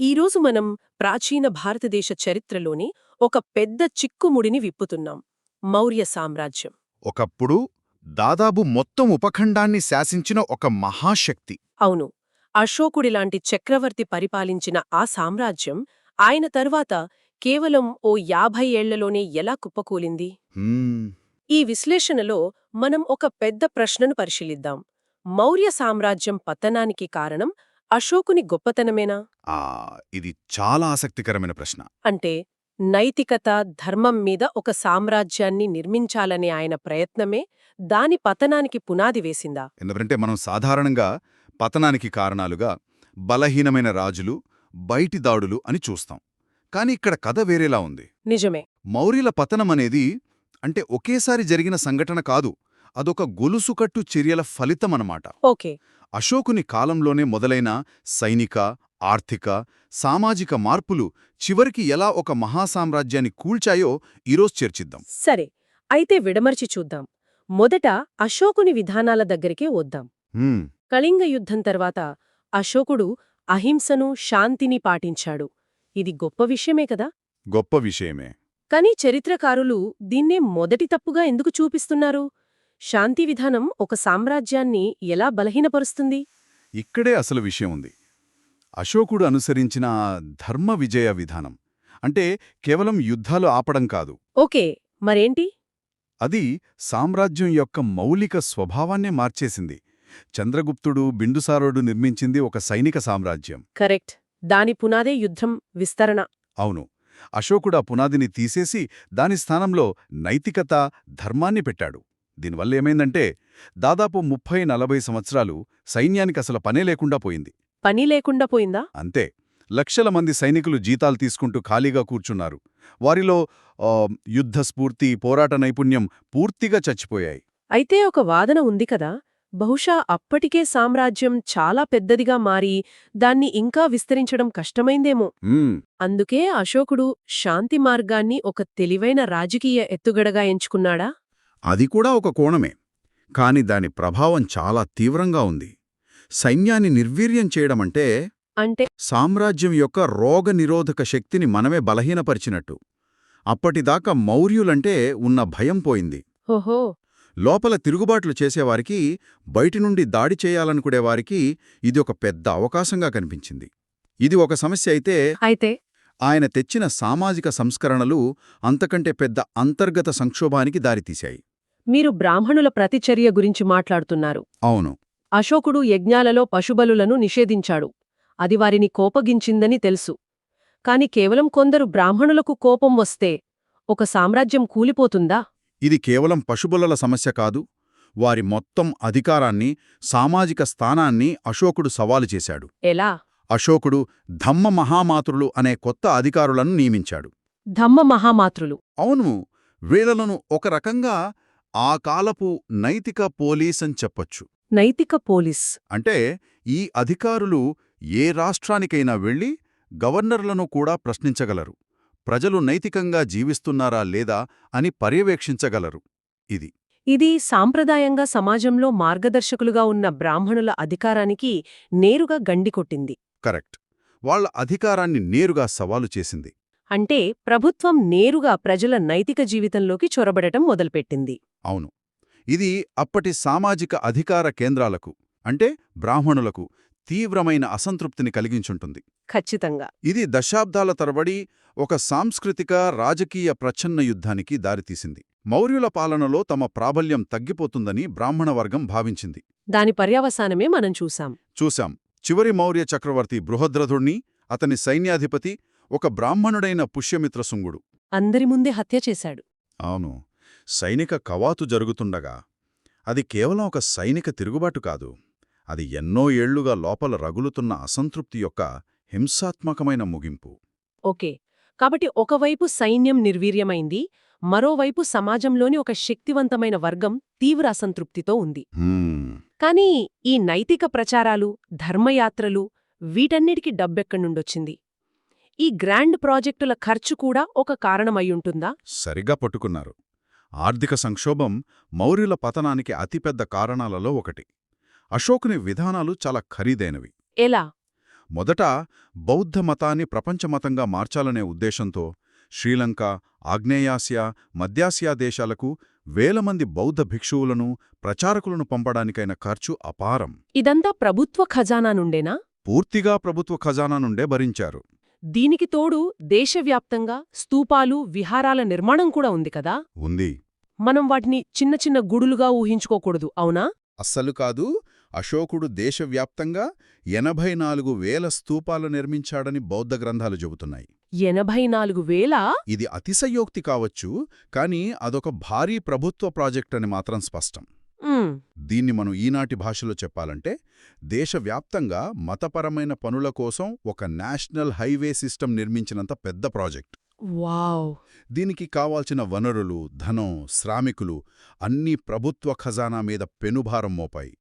ఈరోజు మనం ప్రాచీన భారతదేశ చరిత్రలోని ఒక పెద్ద చిక్కుముడిని విప్పుతున్నాం మౌర్య సామ్రాజ్యం. ఒకప్పుడు దాదాపు మొత్తం ఉపఖండాన్ని శాసించిన ఒక మహాశక్తి. అవును అశోకుడిలాంటి చక్రవర్తి పరిపాలించిన ఆ సామ్రాజ్యం ఆయన తరువాత కేవలం ఓ యాభై ఏళ్ళలోనే ఎలా కుప్పకూలింది? ఈ విశ్లేషణలో మనం ఒక పెద్ద ప్రశ్నను పరిశీలిద్దాం. మౌర్య సామ్రాజ్యం పతనానికి కారణం అశోకుని గొప్పతనమేనా? ఆ ఇది చాలా ఆసక్తికరమైన ప్రశ్న. అంటే నైతికత ధర్మం మీద ఒక సామ్రాజ్యాన్ని నిర్మించాలనే ఆయన ప్రయత్నమే దాని పతనానికి పునాది వేసిందా? ఎందుకంటే మనం సాధారణంగా పతనానికి కారణాలుగా బలహీనమైన రాజులు బయటి దాడులు అని చూస్తాం. కాని ఇక్కడ కథ వేరేలా ఉంది. నిజమే. మౌర్యుల పతనమనేది అంటే ఒకేసారి జరిగిన సంఘటన కాదు అదొక గొలుసుకట్టు చర్యల ఫలితమనమాట ఓకే. అశోకుని కాలంలోనే మొదలైన సైనిక ఆర్థిక సామాజిక మార్పులు చివరికి ఎలా ఒక మహాసామ్రాజ్యాన్ని కూల్చాయో ఈరోజు చర్చిద్దాం. సరే అయితే విడమర్చి చూద్దాం. మొదట అశోకుని విధానాల దగ్గరికే వద్దాం. కళింగ యుద్ధం తర్వాత అశోకుడు అహింసను శాంతిని పాటించాడు. ఇది గొప్ప విషయమే కదా? గొప్ప విషయమే. కాని చరిత్రకారులు దీన్నే మొదటి తప్పుగా ఎందుకు చూపిస్తున్నారు? శాంతి విధానం ఒక సామ్రాజ్యాన్ని ఎలా బలహీనపరుస్తుంది? ఇక్కడే అసలు విషయం ఉంది. అశోకుడు అనుసరించిన ధర్మ విజయ విధానం. అంటే కేవలం యుద్ధాలు ఆపడం కాదు. ఓకే మరేంటి? అది సామ్రాజ్యం యొక్క మౌలిక స్వభావాన్నే మార్చేసింది. చంద్రగుప్తుడు బిందుసారుడు నిర్మించింది ఒక సైనిక సామ్రాజ్యం. కరెక్ట్. దాని పునాదే యుద్ధం విస్తరణ. అవును. అశోకుడు ఆ పునాదిని తీసేసి దాని స్థానంలో నైతికత ధర్మాన్ని పెట్టాడు. దీనివల్ల ఏమైందంటే దాదాపు ముప్పై నలభై సంవత్సరాలు సైన్యానికి అసలు పనే లేకుండా పోయింది. పని లేకుండా పోయిందా? అంతే. లక్షల మంది సైనికులు జీతాలు తీసుకుంటూ ఖాళీగా కూర్చున్నారు. వారిలో యుద్ధ స్ఫూర్తి పోరాట నైపుణ్యం పూర్తిగా చచ్చిపోయాయి. అయితే ఒక వాదన ఉంది కదా! బహుశా అప్పటికే సామ్రాజ్యం చాలా పెద్దదిగా మారి దాన్ని ఇంకా విస్తరించడం కష్టమైందేమో. అందుకే అశోకుడు శాంతి మార్గాన్ని ఒక తెలివైన రాజకీయ ఎత్తుగడగా ఎంచుకున్నాడా? అది కూడా ఒక కోణమే. కాని దాని ప్రభావం చాలా తీవ్రంగా ఉంది. సైన్యాన్ని నిర్వీర్యం చేయడమంటే అంటే? సామ్రాజ్యం యొక్క రోగనిరోధక శక్తిని మనమే బలహీనపరిచినట్టు. అప్పటిదాకా మౌర్యులంటే ఉన్న భయం పోయింది. ఓహో! లోపల తిరుగుబాట్లు చేసేవారికి బయటి నుండి దాడి చేయాలనుకునేవారికి ఇది ఒక పెద్ద అవకాశంగా కనిపించింది. ఇది ఒక సమస్య అయితే అయితే? ఆయన తెచ్చిన సామాజిక సంస్కరణలు అంతకంటే పెద్ద అంతర్గత సంక్షోభానికి దారితీశాయి. మీరు బ్రాహ్మణుల ప్రతిచర్య గురించి మాట్లాడుతున్నారు. అవును. అశోకుడు యజ్ఞాలలో పశుబలులను నిషేధించాడు. అది వారిని కోపగించిందని తెలుసు. కాని కేవలం కొందరు బ్రాహ్మణులకు కోపం వస్తే ఒక సామ్రాజ్యం కూలిపోతుందా? ఇది కేవలం పశుబులల సమస్య కాదు. వారి మొత్తం అధికారాన్ని సామాజిక స్థానాన్ని అశోకుడు సవాలు చేశాడు. ఎలా? అశోకుడు ధమ్మ మహామాతృలు అనే కొత్త అధికారులను నియమించాడు. ధమ్మ మహామాతృలు. అవును. వీళ్ళను ఒక రకంగా ఆ కాలపు నైతిక పోలీస్ అని చెప్పొచ్చు. నైతిక పోలీస్. అంటే ఈ అధికారులు ఏ రాష్ట్రానికైనా వెళ్ళి గవర్నర్లను కూడా ప్రశ్నించగలరు. ప్రజలు నైతికంగా జీవిస్తున్నారా లేదా అని పర్యవేక్షించగలరు. ఇది. ఇది సాంప్రదాయంగా సమాజంలో మార్గదర్శకులుగా ఉన్న బ్రాహ్మణుల అధికారానికి నేరుగా గండికొట్టింది కరెక్ట్. వాళ్ళ అధికారాన్ని నేరుగా సవాలు చేసింది. అంటే ప్రభుత్వం నేరుగా ప్రజల నైతిక జీవితంలోకి చొరబడటం మొదలుపెట్టింది. అవును. ఇది అప్పటి సామాజిక అధికార కేంద్రాలకు అంటే బ్రాహ్మణులకు తీవ్రమైన అసంతృప్తిని కలిగించుంటుంది. ఖచ్చితంగా. ఇది దశాబ్దాల తరబడి ఒక సాంస్కృతిక రాజకీయ ప్రచ్ఛన్న యుద్ధానికి దారితీసింది. మౌర్యుల పాలనలో తమ ప్రాబల్యం తగ్గిపోతుందని బ్రాహ్మణ వర్గం భావించింది. దాని పర్యవసానమే మనం చూశాం. చూశాం. చివరి మౌర్య చక్రవర్తి బృహద్రథుణ్ణి అతని సైన్యాధిపతి ఒక బ్రాహ్మణుడైన పుష్యమిత్రశుంగుడు అందరి ముందే హత్య చేశాడు. అవును. సైనిక కవాతు జరుగుతుండగా అది కేవలం ఒక సైనిక తిరుగుబాటు కాదు అది ఎన్నో ఏళ్ళుగా లోపల రగులుతున్న అసంతృప్తి యొక్క హింసాత్మకమైన ముగింపు. ఓకే. కాబట్టి ఒకవైపు సైన్యం నిర్వీర్యమైంది మరోవైపు సమాజంలోని ఒక శక్తివంతమైన వర్గం తీవ్ర అసంతృప్తితో ఉంది. కానీ ఈ నైతిక ప్రచారాలు ధర్మయాత్రలు వీటన్నిటికీ డబ్బెక్కడ్నుండొచ్చింది ఈ గ్రాండ్ ప్రాజెక్టుల ఖర్చు కూడా ఒక కారణమయ్యుంటుందా? సరిగా పట్టుకున్నారు. ఆర్థిక సంక్షోభం మౌర్యుల పతనానికి అతిపెద్ద కారణాలలో ఒకటి. అశోకుని విధానాలు చాలా ఖరీదైనవి. ఎలా? మొదట బౌద్ధ మతాన్ని ప్రపంచమతంగా మార్చాలనే ఉద్దేశంతో శ్రీలంక ఆగ్నేయాసియా మధ్యాసియా దేశాలకు వేల మంది బౌద్ధ భిక్షువులను ప్రచారకులను పంపడానికైన ఖర్చు అపారం. ఇదంతా ప్రభుత్వ ఖజానా నుండేనా? పూర్తిగా ప్రభుత్వ ఖజానా నుండే భరించారు. దీనికి తోడు దేశవ్యాప్తంగా స్తూపాలు విహారాల నిర్మాణం కూడా ఉంది కదా? ఉంది. మనం వాటిని చిన్న చిన్న గుడులుగా ఊహించుకోకూడదు అవునా? అస్సలు కాదు. అశోకుడు దేశవ్యాప్తంగా ఎనభై నాలుగు వేల స్తూపాలు నిర్మించాడని బౌద్ధ గ్రంథాలు చెబుతున్నాయి. ఎనభై నాలుగు వేల? ఇది అతిశయోక్తి కావచ్చు కానీ అదొక భారీ ప్రభుత్వ ప్రాజెక్ట్ అని మాత్రం స్పష్టం. దీన్ని మనం ఈనాటి భాషలో చెప్పాలంటే దేశవ్యాప్తంగా మతపరమైన పనుల కోసం ఒక నేషనల్ హైవే సిస్టమ్ నిర్మించినంత పెద్ద ప్రాజెక్ట్. వావ్! దీనికి కావాల్సిన వనరులు ధనం శ్రామికులు అన్నీ ప్రభుత్వ ఖజానా మీద పెనుభారం మోపాయి.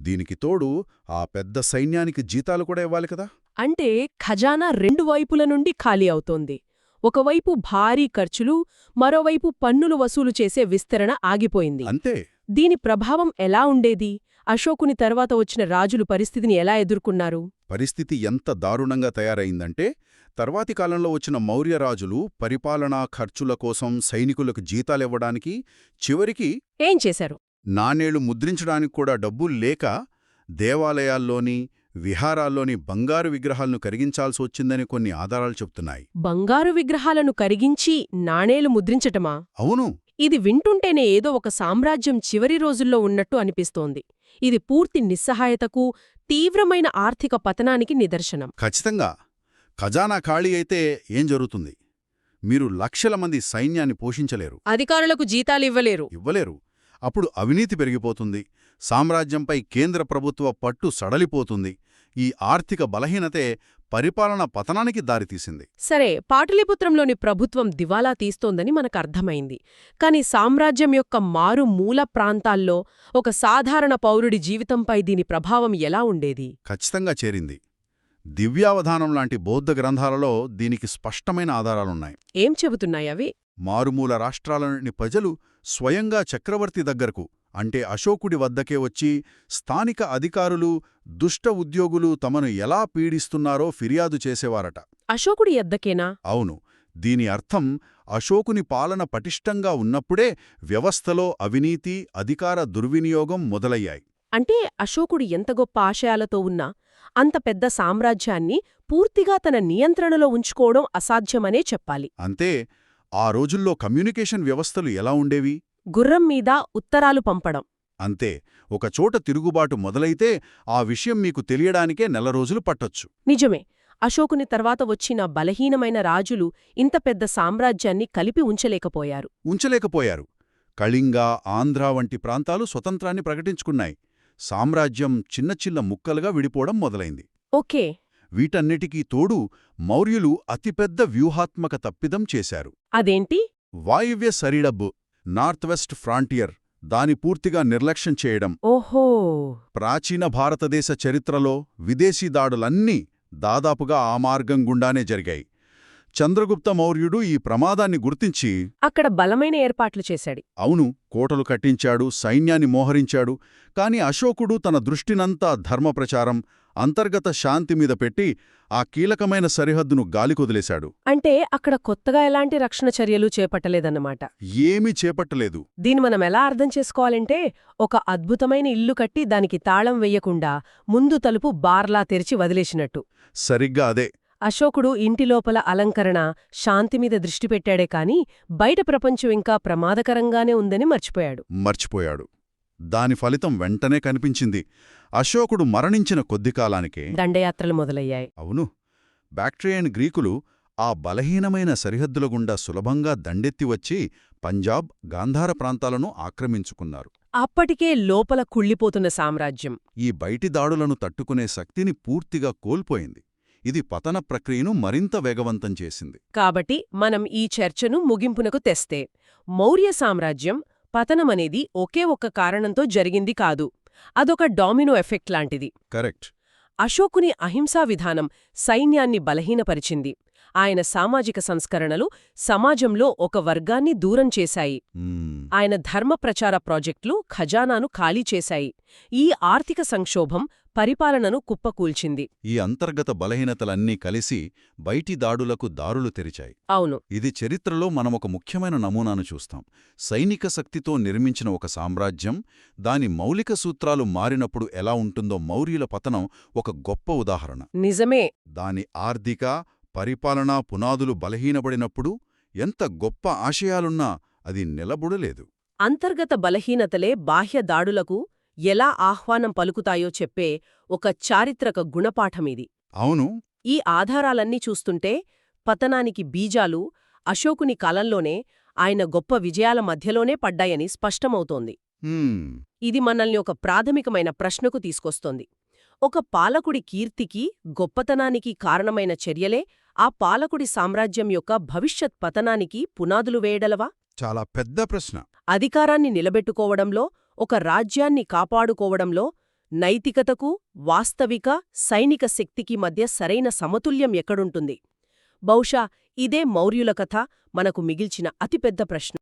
దీనికి తోడు ఆ పెద్ద సైన్యానికి జీతాలు కూడా ఇవ్వాలి కదా? అంటే ఖజానా రెండు వైపుల నుండి ఖాళీ అవుతోంది. ఒకవైపు భారీ ఖర్చులు మరోవైపు పన్నులు వసూలు చేసే విస్తరణ ఆగిపోయింది. అంతే. దీని ప్రభావం ఎలా ఉండేది? అశోకుని తర్వాత వచ్చిన రాజులు పరిస్థితిని ఎలా ఎదుర్కొన్నారు? పరిస్థితి ఎంత దారుణంగా తయారైందంటే తర్వాతి కాలంలో వచ్చిన మౌర్య రాజులు పరిపాలనా ఖర్చుల కోసం సైనికులకు జీతాలివ్వడానికి చివరికి ఏం చేశారు? నాణేళ్ళు ముద్రించడానికి కూడా డబ్బులు లేక దేవాలయాల్లోని విహారాల్లోని బంగారు విగ్రహాలను కరిగించాల్సి వచ్చిందని కొన్ని ఆధారాలు చెప్తున్నాయి. బంగారు విగ్రహాలను కరిగించి నాణేలు ముద్రించటమా? అవును. ఇది వింటుంటేనే ఏదో ఒక సామ్రాజ్యం చివరి రోజుల్లో ఉన్నట్టు అనిపిస్తోంది. ఇది పూర్తి నిస్సహాయతకు తీవ్రమైన ఆర్థిక పతనానికి నిదర్శనం. ఖచ్చితంగా. ఖజానా ఖాళీ అయితే ఏం జరుగుతుంది? మీరు లక్షల మంది సైన్యాన్ని పోషించలేరు. అధికారులకు జీతాలివ్వలేరు ఇవ్వలేరు. అప్పుడు అవినీతి పెరిగిపోతుంది. సామ్రాజ్యంపై కేంద్ర ప్రభుత్వ పట్టు సడలిపోతుంది. ఈ ఆర్థిక బలహీనతే పరిపాలన పతనానికి దారితీసింది సరే పాటలీపుత్రంలోని ప్రభుత్వం దివాలా తీస్తోందని మనకు అర్థమైంది కాని సామ్రాజ్యం యొక్క మారు మూల ప్రాంతాల్లో ఒక సాధారణ పౌరుడి జీవితంపై దీని ప్రభావం ఎలా ఉండేది? ఖచ్చితంగా చేరింది. దివ్యావధానం లాంటి బౌద్ధ గ్రంథాలలో దీనికి స్పష్టమైన ఆధారాలున్నాయి. ఏం చెబుతున్నాయవి మారుమూల రాష్ట్రాలలోని ప్రజలు స్వయంగా చక్రవర్తి దగ్గరకు అంటే అశోకుడి వద్దకే వచ్చి స్థానిక అధికారులు దుష్ట ఉద్యోగులు తమను ఎలా పీడిస్తున్నారో ఫిర్యాదు చేసేవారట. అశోకుడి ఎద్దకేనా? అవును. దీని అర్థం అశోకుని పాలన పటిష్టంగా ఉన్నప్పుడే వ్యవస్థలో అవినీతి అధికార దుర్వినియోగం మొదలయ్యాయి. అంటే అశోకుడు ఎంత గొప్ప ఆశయాలతో ఉన్నా అంత పెద్ద సామ్రాజ్యాన్ని పూర్తిగా తన నియంత్రణలో ఉంచుకోవడం అసాధ్యమనే చెప్పాలి. అంతే. ఆ రోజుల్లో కమ్యూనికేషన్ వ్యవస్థలు ఎలా ఉండేవి? గుర్రం మీద ఉత్తరాలు పంపడం. అంతే ఒకచోట తిరుగుబాటు మొదలైతే ఆ విషయం మీకు తెలియడానికే నెల రోజులు పట్టొచ్చు. నిజమే అశోకుని తర్వాత వచ్చిన బలహీనమైన రాజులు ఇంత పెద్ద సామ్రాజ్యాన్ని కలిపి ఉంచలేకపోయారు. ఉంచలేకపోయారు. కళింగ ఆంధ్ర వంటి ప్రాంతాలు స్వతంత్రాన్ని ప్రకటించుకున్నాయి. సామ్రాజ్యం చిన్న చిన్న ముక్కలుగా విడిపోవడం మొదలైంది. ఓకే. వీటన్నిటికీ తోడు మౌర్యులు అతిపెద్ద వ్యూహాత్మక తప్పిదం చేశారు. అదేంటి? వాయువ్య సరిడబ్బు. నార్త్ వెస్ట్ ఫ్రాంటియర్ దాని పూర్తిగా నిర్లక్ష్యం చేయడం. ఓహో! ప్రాచీన భారతదేశ చరిత్రలో విదేశీ దాడులన్నీ దాదాపుగా ఆ మార్గం గుండానే జరిగాయి. చంద్రగుప్త మౌర్యుడు ఈ ప్రమాదాన్ని గుర్తించి అక్కడ బలమైన ఏర్పాట్లు చేశాడు. అవును కోటలు కట్టించాడు సైన్యాన్ని మోహరించాడు కాని అశోకుడు తన దృష్టినంతా ధర్మప్రచారం అంతర్గత శాంతి మీద పెట్టి ఆ కీలకమైన సరిహద్దును గాలికొదిలేశాడు అంటే అక్కడ కొత్తగా ఎలాంటి రక్షణ చర్యలు చేపట్టలేదన్నమాట. ఏమీ చేపట్టలేదు. దీన్ని మనం ఎలా అర్థం చేసుకోవాలంటే ఒక అద్భుతమైన ఇల్లు కట్టి దానికి తాళం వెయ్యకుండా ముందు తలుపు బార్లా తెరిచి వదిలేసినట్టు. సరిగ్గా అదే. అశోకుడు ఇంటి లోపల అలంకరణ శాంతి మీద దృష్టి పెట్టాడే కాని బయట ప్రపంచం ఇంకా ప్రమాదకరంగానే ఉందని మర్చిపోయాడు. మర్చిపోయాడు. దాని ఫలితం వెంటనే కనిపించింది. అశోకుడు మరణించిన కొద్ది కాలానికే దండయాత్రలు మొదలయ్యాయి. అవును. బ్యాక్ట్రియన్ గ్రీకులు ఆ బలహీనమైన సరిహద్దుల గుండా సులభంగా దండెత్తి వచ్చి పంజాబ్ గాంధార ప్రాంతాలను ఆక్రమించుకున్నారు. అప్పటికే లోపల కుళ్ళిపోతున్న సామ్రాజ్యం. ఈ బయటి దాడులను తట్టుకునే శక్తిని పూర్తిగా కోల్పోయింది. ఇది పతన ప్రక్రియను మరింత వేగవంతం చేసింది. కాబట్టి మనం ఈ చర్చను ముగింపునకు తెస్తే మౌర్య సామ్రాజ్యం పతనమనేది ఒకే ఒక్క కారణంతో జరిగింది కాదు అదొక డామినో ఎఫెక్ట్ లాంటిది. కరెక్ట్. అశోకుని అహింసా విధానం సైన్యాన్ని బలహీనపరిచింది. ఆయన సామాజిక సంస్కరణలు సమాజంలో ఒక వర్గాన్ని దూరం చేశాయి. ఆయన ధర్మ ప్రచార ప్రాజెక్టులు ఖజానాను ఖాళీ చేశాయి. ఈ ఆర్థిక సంక్షోభం పరిపాలనను కుప్పకూల్చింది. ఈ అంతర్గత బలహీనతలన్నీ కలిసి బయటి దాడులకు దారులు తెరిచాయి. అవును. ఇది చరిత్రలో మనం ఒక ముఖ్యమైన నమూనాను చూస్తాం. సైనిక శక్తితో నిర్మించిన ఒక సామ్రాజ్యం దాని మౌలిక సూత్రాలు మారినప్పుడు ఎలా ఉంటుందో మౌర్యుల పతనం ఒక గొప్ప ఉదాహరణ. నిజమే. దాని ఆర్థిక పరిపాలనా పునాదులు బలహీనపడినప్పుడు ఎంత గొప్ప ఆశయాలున్నా అది నిలబుడలేదు. అంతర్గత బలహీనతలే బాహ్య దాడులకు ఎలా ఆహ్వానం పలుకుతాయో చెప్పే ఒక చారిత్రక గుణపాఠమిది. అవును. ఈ ఆధారాలన్నీ చూస్తుంటే పతనానికి బీజాలు అశోకుని కాలంలోనే ఆయన గొప్ప విజయాల మధ్యలోనే పడ్డాయని స్పష్టమవుతోంది. ఇది మనల్ని ఒక ప్రాథమికమైన ప్రశ్నకు తీసుకొస్తోంది. ఒక పాలకుడి కీర్తికి గొప్పతనానికి కారణమైన చర్యలే ఆ పాలకుడి సామ్రాజ్యం యొక్క భవిష్యత్ పతనానికి పునాదులు వేయడలవా చాలా పెద్ద ప్రశ్న. అధికారాన్ని నిలబెట్టుకోవడంలో ఒక రాజ్యాన్ని కాపాడుకోవడంలో నైతికతకు వాస్తవిక సైనిక శక్తికి మధ్య సరైన సమతుల్యం ఎక్కడుంటుంది? బహుశా ఇదే మౌర్యుల కథ మనకు మిగిల్చిన అతిపెద్ద ప్రశ్న.